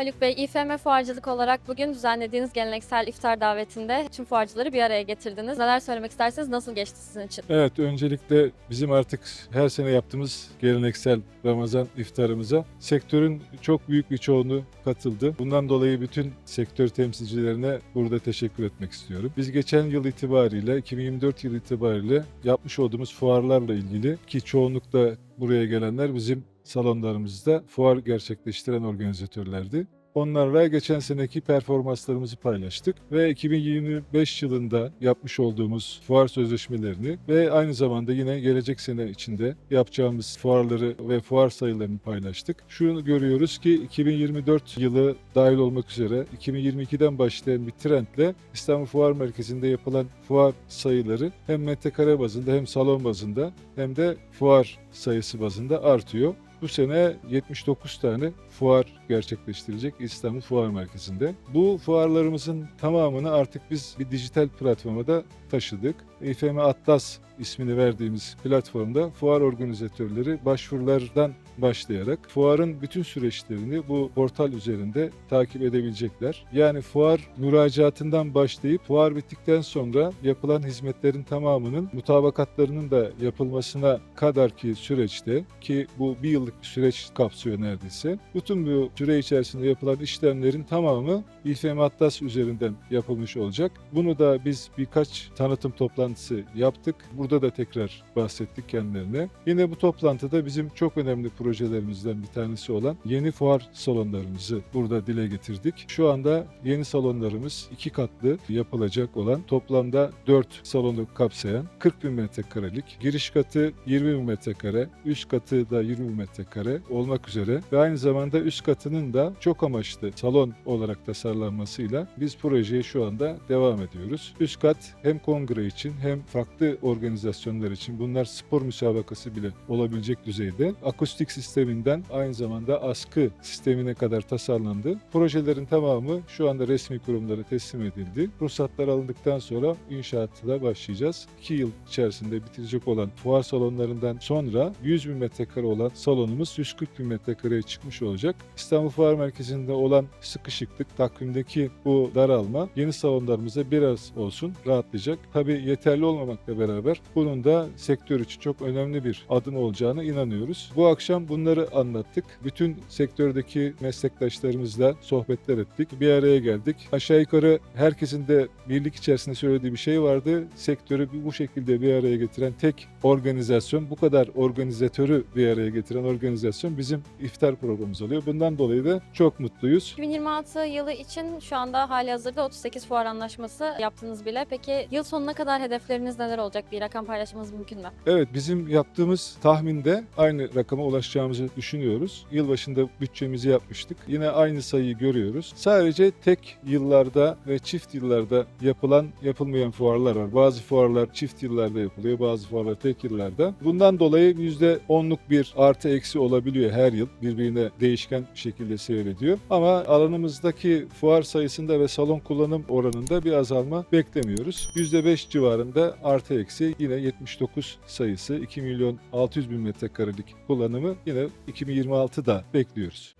Haluk Bey, İFM Fuarcılık olarak bugün düzenlediğiniz geleneksel iftar davetinde tüm fuarcıları bir araya getirdiniz. Neler söylemek isterseniz nasıl geçti sizin için? Evet, öncelikle bizim artık her sene yaptığımız geleneksel Ramazan iftarımıza sektörün çok büyük bir çoğunluğu katıldı. Bundan dolayı bütün sektör temsilcilerine burada teşekkür etmek istiyorum. Biz geçen yıl itibariyle, 2024 yıl itibariyle yapmış olduğumuz fuarlarla ilgili ki çoğunlukla buraya gelenler bizim salonlarımızda fuar gerçekleştiren organizatörlerdi. Onlarla geçen seneki performanslarımızı paylaştık ve 2025 yılında yapmış olduğumuz fuar sözleşmelerini ve aynı zamanda yine gelecek sene içinde yapacağımız fuarları ve fuar sayılarını paylaştık. Şunu görüyoruz ki 2024 yılı dahil olmak üzere 2022'den başlayan bir trendle İstanbul Fuar Merkezi'nde yapılan fuar sayıları hem metrekare bazında hem salon bazında hem de fuar sayısı bazında artıyor. Bu sene 79 tane fuar gerçekleştirecek İstanbul Fuar Merkezi'nde. Bu fuarlarımızın tamamını artık biz bir dijital platforma da taşıdık. İFM Atlas ismini verdiğimiz platformda fuar organizatörleri başvurulardan başlayarak fuarın bütün süreçlerini bu portal üzerinde takip edebilecekler. Yani fuar müracaatından başlayıp fuar bittikten sonra yapılan hizmetlerin tamamının mutabakatlarının da yapılmasına kadar ki süreçte ki bu bir yıllık bir süreç kapsıyor neredeyse. Bütün bu süre içerisinde yapılan işlemlerin tamamı İFM Atlas üzerinden yapılmış olacak. Bunu da biz birkaç tanıtım toplantısı yaptık. Burada da tekrar bahsettik kendilerine. Yine bu toplantıda bizim çok önemli projelerimizden bir tanesi olan yeni fuar salonlarımızı burada dile getirdik. Şu anda yeni salonlarımız iki katlı yapılacak olan toplamda 4 salonu kapsayan 40 bin metrekarelik giriş katı 20 bin metrekare, üst katı da 20 bin metrekare olmak üzere ve aynı zamanda üst katının da çok amaçlı salon olarak tasarlanmasıyla biz projeye şu anda devam ediyoruz. Üst kat hem kongre için hem farklı organizasyonlar için bunlar spor müsabakası bile olabilecek düzeyde akustik sisteminden aynı zamanda askı sistemine kadar tasarlandı. Projelerin tamamı şu anda resmi kurumlara teslim edildi. Ruhsatlar alındıktan sonra inşaatına başlayacağız. 2 yıl içerisinde bitirecek olan fuar salonlarından sonra 100 bin metrekare olan salonumuz 140 bin metrekareye çıkmış olacak. İstanbul Fuar Merkezi'nde olan sıkışıklık, takvimdeki bu daralma yeni salonlarımıza biraz olsun rahatlayacak. Tabii yeterli olmamakla beraber bunun da sektör için çok önemli bir adım olacağına inanıyoruz. Bu akşam bunları anlattık. Bütün sektördeki meslektaşlarımızla sohbetler ettik. Bir araya geldik. Aşağı yukarı herkesin de birlik içerisinde söylediği bir şey vardı. Sektörü bu şekilde bir araya getiren tek organizasyon, bu kadar organizatörü bir araya getiren organizasyon bizim iftar programımız oluyor. Bundan dolayı da çok mutluyuz. 2026 yılı için şu anda hali hazırda 38 fuar anlaşması yaptınız bile. Peki yıl sonuna kadar hedefleriniz neler olacak? Bir rakam paylaşmanız mümkün mü? Evet bizim yaptığımız tahminde aynı rakama ulaşacağımızı düşünüyoruz. Yılbaşında bütçemizi yapmıştık. Yine aynı sayıyı görüyoruz. Sadece tek yıllarda ve çift yıllarda yapılan yapılmayan fuarlar var. Bazı fuarlar çift yıllarda yapılıyor, bazı fuarlar tek yıllarda. Bundan dolayı %10'luk bir artı eksi olabiliyor her yıl. Birbirine değişken şekilde seyrediyor. Ama alanımızdaki fuar sayısında ve salon kullanım oranında bir azalma beklemiyoruz. %5 civarında artı eksi yine 79 sayısı 2 milyon 600 bin metrekarelik kullanımı yine 2026'da bekliyoruz.